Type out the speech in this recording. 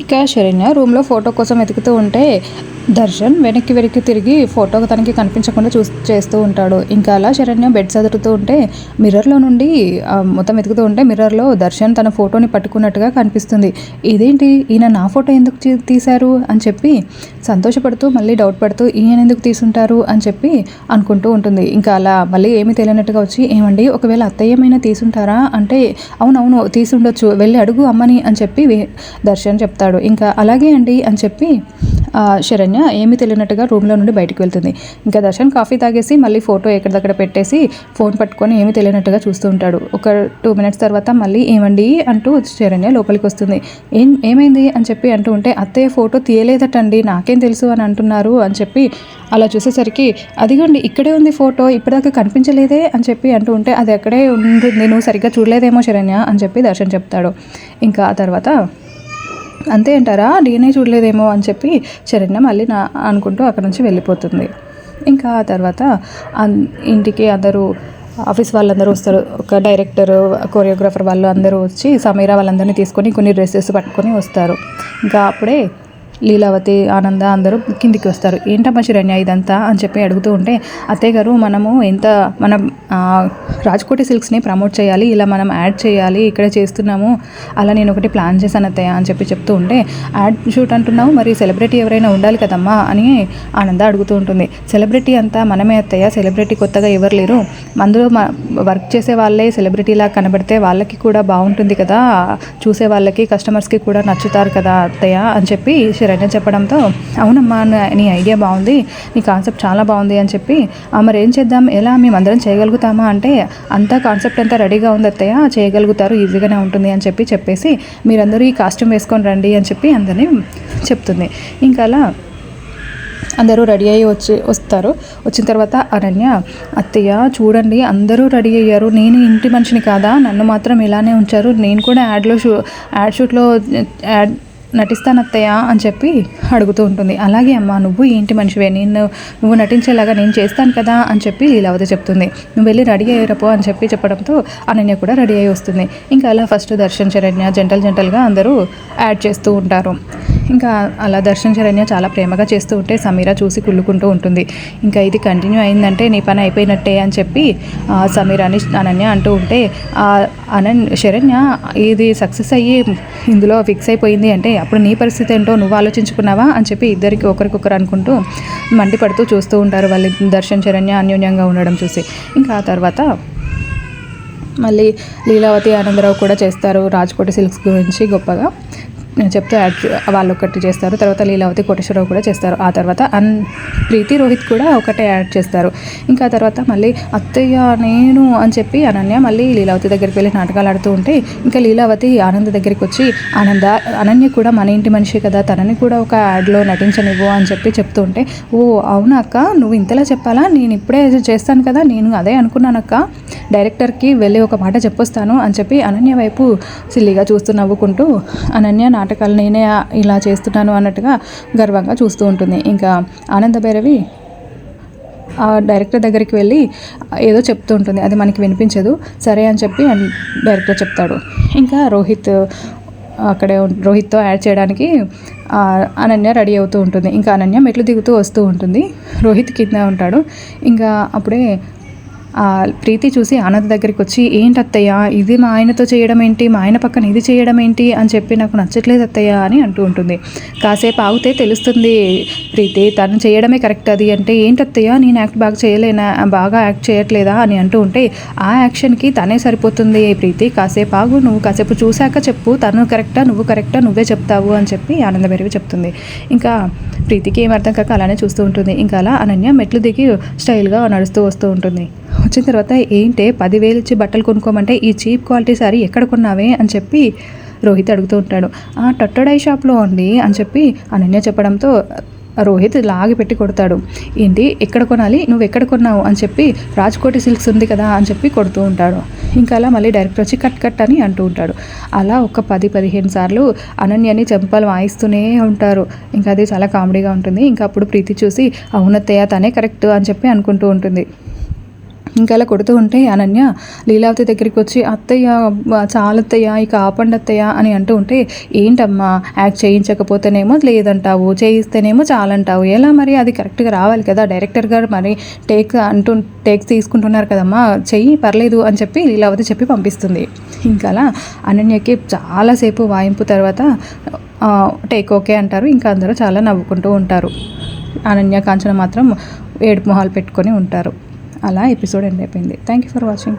ఇక శరణ్య రూమ్లో ఫోటో కోసం వెతుకుతూ ఉంటే దర్శన్ వెనక్కి వెనక్కి తిరిగి ఫోటో తనకి కనిపించకుండా చూ చేస్తూ ఉంటాడు. ఇంకా అలా శరణ్య బెడ్ చదువుతూ ఉంటే మిర్రర్లో నుండి మొత్తం వెతుకుతూ ఉంటే మిర్రర్లో దర్శన్ తన ఫోటోని పట్టుకున్నట్టుగా కనిపిస్తుంది. ఇదేంటి? ఈయన నా ఫోటో ఎందుకు తీశారు? అని చెప్పి సంతోషపడుతూ మళ్ళీ డౌట్ పడుతూ ఈయన ఎందుకు తీసుంటారు? అని చెప్పి అనుకుంటూ ఉంటుంది. ఇంకా అలా మళ్ళీ ఏమీ తెలియనట్టుగా వచ్చి ఏమండి ఒకవేళ అత్తయ్యమైనా తీసుంటారా? అంటే అవునవును తీసుండొచ్చు వెళ్ళి అడుగు అమ్మని అని చెప్పి దర్శన్ చెప్తాడు. ఇంకా అలాగే అండి అని చెప్పి శరణ్య ఏమీ తెలియనట్టుగా రూమ్లో నుండి బయటకు వెళ్తుంది. ఇంకా దర్శన్ కాఫీ తాగేసి మళ్ళీ ఫోటో ఎక్కడిదక్కడ పెట్టేసి ఫోన్ పట్టుకొని ఏమీ తెలియనట్టుగా చూస్తూ ఉంటాడు. ఒక టూ మినిట్స్ తర్వాత మళ్ళీ ఏమండి అంటూ శరణ్య లోపలికి వస్తుంది. ఏం ఏమైంది అని చెప్పి అంటూ ఉంటే అత్తయ్య ఫోటో తీయలేదటండి నాకేం తెలుసు అని అంటున్నారు అని చెప్పి అలా చూసేసరికి అదిగోండి ఇక్కడే ఉంది ఫోటో ఇప్పటిదాకా కనిపించలేదే అని చెప్పి అంటూ ఉంటే అది ఎక్కడే ఉంటుంది నువ్వు సరిగ్గా చూడలేదేమో శరణ్య అని చెప్పి దర్శన్ చెప్తాడు. ఇంకా ఆ తర్వాత అంతే అంటారా? నేనే చూడలేదేమో అని చెప్పి చరణ్య మళ్ళీ నా అనుకుంటూ అక్కడ నుంచి వెళ్ళిపోతుంది. ఇంకా ఆ తర్వాత ఇంటికి అందరూ ఆఫీస్ వాళ్ళందరూ వస్తారు. ఒక డైరెక్టర్ కొరియోగ్రాఫర్ వాళ్ళు అందరూ వచ్చి సమీరా వాళ్ళందరినీ తీసుకొని కొన్ని డ్రెస్సెస్ పట్టుకొని వస్తారు. ఇంకా అప్పుడే లీలావతి ఆనంద అందరూ కిందికి వస్తారు. ఏంటమ్మా శరణ్య ఇదంతా? అని చెప్పి అడుగుతూ ఉంటే అత్తయ్య గారు మనము ఎంత మనం రాజ్కోటి సిల్క్స్ని ప్రమోట్ చేయాలి ఇలా మనం యాడ్ చేయాలి ఇక్కడ చేస్తున్నాము అలా నేను ఒకటి ప్లాన్ చేశాను అత్తయ్య అని చెప్పి చెప్తూ ఉంటే యాడ్ షూట్ అంటున్నావు మరి సెలబ్రిటీ ఎవరైనా ఉండాలి కదమ్మా? అని ఆనంద అడుగుతూ ఉంటుంది. సెలబ్రిటీ అంతా మనమే అత్తయ్య సెలబ్రిటీ కొత్తగా ఎవరు లేరు. అందులో మ- వర్క్ చేసే వాళ్ళే సెలబ్రిటీలా కనబడితే వాళ్ళకి కూడా బాగుంటుంది కదా చూసే వాళ్ళకి కస్టమర్స్కి కూడా నచ్చుతారు కదా అత్తయ్య అని చెప్పి శరణ్య చెప్పడంతో అవునమ్మా నీ ఐడియా బాగుంది నీ కాన్సెప్ట్ చాలా బాగుంది అని చెప్పి మరి ఏం చేద్దాం ఎలా మేమందరం చేయగలుగుతామా? అంటే అంతా కాన్సెప్ట్ అంతా రెడీగా ఉంది అత్తయ్య చేయగలుగుతారు ఈజీగానే ఉంటుంది అని చెప్పి చెప్పేసి మీరందరూ ఈ కాస్ట్యూమ్ వేసుకొని రండి అని చెప్పి అందరినీ చెప్తుంది. ఇంకా అలా అందరూ రెడీ అయ్యి వచ్చి వస్తారు. వచ్చిన తర్వాత అనన్య అత్తయ్య చూడండి అందరూ రెడీ అయ్యారు. నేను ఇంటి మనిషిని కాదా? నన్ను మాత్రం ఇలానే ఉంచారు. నేను కూడా యాడ్లో షూ యాడ్ షూట్లో యాడ్ నటిస్తానత్తయ్య అని చెప్పి అడుగుతూ ఉంటుంది. అలాగే అమ్మ నువ్వు ఏంటి మనిషివే? నేను నువ్వు నటించేలాగా నేను చేస్తాను కదా అని చెప్పి లీలావతి చెప్తుంది. నువ్వు వెళ్ళి రెడీ అయ్యారపో అని చెప్పి చెప్పడంతో అనన్య కూడా రెడీ అయ్యి వస్తుంది. ఇంకా అలా ఫస్ట్ దర్శన్ చరణ్య జంటలు జంటలుగా అందరూ యాడ్ చేస్తూ ఉంటారు. ఇంకా అలా దర్శన్ శరణ్య చాలా ప్రేమగా చేస్తూ ఉంటే సమీర చూసి కుళ్ళుకుంటూ ఉంటుంది. ఇంకా ఇది కంటిన్యూ అయిందంటే నీ పని అయిపోయినట్టే అని చెప్పి సమీరాని అనన్య అంటూ ఉంటే ఆ, అనన్ శరణ్య ఇది సక్సెస్ అయ్యి ఇందులో ఫిక్స్ అయిపోయింది అంటే అప్పుడు నీ పరిస్థితి ఏంటో నువ్వు ఆలోచించుకున్నావా అని చెప్పి ఇద్దరికి ఒకరికొకరు అనుకుంటూ మండిపడుతూ చూస్తూ ఉంటారు వాళ్ళు దర్శన్ శరణ్య అన్యోన్యంగా ఉండడం చూసి. ఇంకా ఆ తర్వాత మళ్ళీ లీలావతి ఆనందరావు కూడా చేస్తారు రాజ్కోట సిల్క్స్ గురించి గొప్పగా. చెప్తే యాడ్ వాళ్ళు ఒకటి చేస్తారు తర్వాత లీలావతి కోటేశ్వరరావు కూడా చేస్తారు. ఆ తర్వాత అన్ ప్రీతి రోహిత్ కూడా ఒకటే యాడ్ చేస్తారు. ఇంకా తర్వాత మళ్ళీ అత్తయ్య నేను అని చెప్పి అనన్య మళ్ళీ లీలావతి దగ్గరికి వెళ్ళి నాటకాలు ఆడుతూ ఉంటే ఇంకా లీలావతి ఆనంద్ దగ్గరికి వచ్చి ఆనంద అనన్య కూడా మన ఇంటి మనిషి కదా తనని కూడా ఒక యాడ్లో నటించనివ్వు అని చెప్పి చెప్తూ ఉంటే ఓ అవునా అక్క? నువ్వు ఇంతలా చెప్పాలా? నేను ఇప్పుడే చేస్తాను కదా నేను అదే అనుకున్నాను అక్క. డైరెక్టర్కి వెళ్ళి ఒక మాట చెప్పొస్తాను అని చెప్పి అనన్య వైపు సిల్లిగా చూస్తూ నవ్వుకుంటూ అనన్య నాటకాలు నేనే ఇలా చేస్తున్నాను అన్నట్టుగా గర్వంగా చూస్తూ ఉంటుంది. ఇంకా ఆనంద భైరవి ఆ డైరెక్టర్ దగ్గరికి వెళ్ళి ఏదో చెప్తూ ఉంటుంది. అది మనకి వినిపించదు. సరే అని చెప్పి అన్- డైరెక్టర్ చెప్తాడు. ఇంకా రోహిత్ అక్కడే రోహిత్తో యాడ్ చేయడానికి అనన్య రెడీ అవుతూ ఉంటుంది. ఇంకా అనన్య మెట్లు దిగుతూ వస్తూ ఉంటుంది. రోహిత్ కింద ఉంటాడు. ఇంకా అప్పుడే ప్రీతి చూసి ఆనంద్ దగ్గరికి వచ్చి ఏంటి అత్తయ్య ఇది మా ఆయనతో చేయడం ఏంటి? మా ఆయన పక్కన ఇది చేయడం ఏంటి? అని చెప్పి నాకు నచ్చట్లేదు అత్తయ్య అని అంటూ ఉంటుంది. కాసేపు ఆగితే తెలుస్తుంది ప్రీతి తను చేయడమే కరెక్ట్ అది అంటే ఏంటి అత్తయ్య నేను యాక్ట్ బాగా చేయలేనా? బాగా యాక్ట్ చేయట్లేదా? అని అంటూ ఉంటే ఆ యాక్షన్కి తనే సరిపోతుంది ప్రీతి కాసేపు ఆగు నువ్వు కాసేపు చూశాక చెప్పు తను కరెక్టా నువ్వు కరెక్టా నువ్వే చెప్తావు అని చెప్పి ఆనంద బెరివి చెప్తుంది. ఇంకా ప్రీతికి ఏం అర్థం కాక అలానే చూస్తూ ఉంటుంది. ఇంకా అలా అనన్య మెట్లు దిగి స్టైల్గా నడుస్తూ వస్తూ ఉంటుంది. వచ్చిన తర్వాత ఏంటే పదివేలు ఇచ్చి బట్టలు కొనుక్కోమంటే ఈ చీప్ క్వాలిటీ సారీ ఎక్కడ కొన్నావే అని చెప్పి రోహిత్ అడుగుతూ ఉంటాడు. ఆ టట్టడై షాప్లో అండి అని చెప్పి అనన్య చెప్పడంతో రోహిత్ లాగి పెట్టి కొడతాడు. ఏంటి? ఎక్కడ కొనాలి? నువ్వు ఎక్కడ కొన్నావు? అని చెప్పి రాజ్కోటి సిల్క్స్ ఉంది కదా అని చెప్పి కొడుతూ ఉంటాడు. ఇంకా అలా మళ్ళీ డైరెక్టర్ వచ్చి కట్ కట్ అని అంటూ ఉంటాడు. అలా ఒక పది పదిహేను సార్లు అనన్యని చెంపలు వాయిస్తూనే ఉంటారు. ఇంకా అది చాలా కామెడీగా ఉంటుంది. ఇంకా అప్పుడు ప్రీతి చూసి అవునత్తయ్య తనే కరెక్ట్ అని చెప్పి అనుకుంటూ ఉంటుంది. ఇంకా అలా కొడుతూ ఉంటే అనన్య లీలావతి దగ్గరికి వచ్చి అత్తయ్య చాలత్తయ్య ఇక ఆపండి అత్తయ్య అని అంటూ ఉంటే ఏంటమ్మా యాక్ట్ చేయించకపోతేనేమో లేదంటావు చేయిస్తేనేమో చాలంటావు. ఎలా మరి? అది కరెక్ట్గా రావాలి కదా. డైరెక్టర్ గారు మరి టేక్ అంటూ టేక్స్ తీసుకుంటున్నారు కదమ్మా చెయ్యి పర్లేదు అని చెప్పి లీలావతి చెప్పి పంపిస్తుంది. ఇంకా అలా అనన్యకి చాలాసేపు వాయింపు తర్వాత టేక్ ఓకే అంటారు. ఇంకా అందరూ చాలా నవ్వుకుంటూ ఉంటారు. అనన్య కాంచన మాత్రం ఏడుపు మొహాలు పెట్టుకొని ఉంటారు. అలా ఎపిసోడ్ ఎండ్ అయిపోయింది. Thank you for watching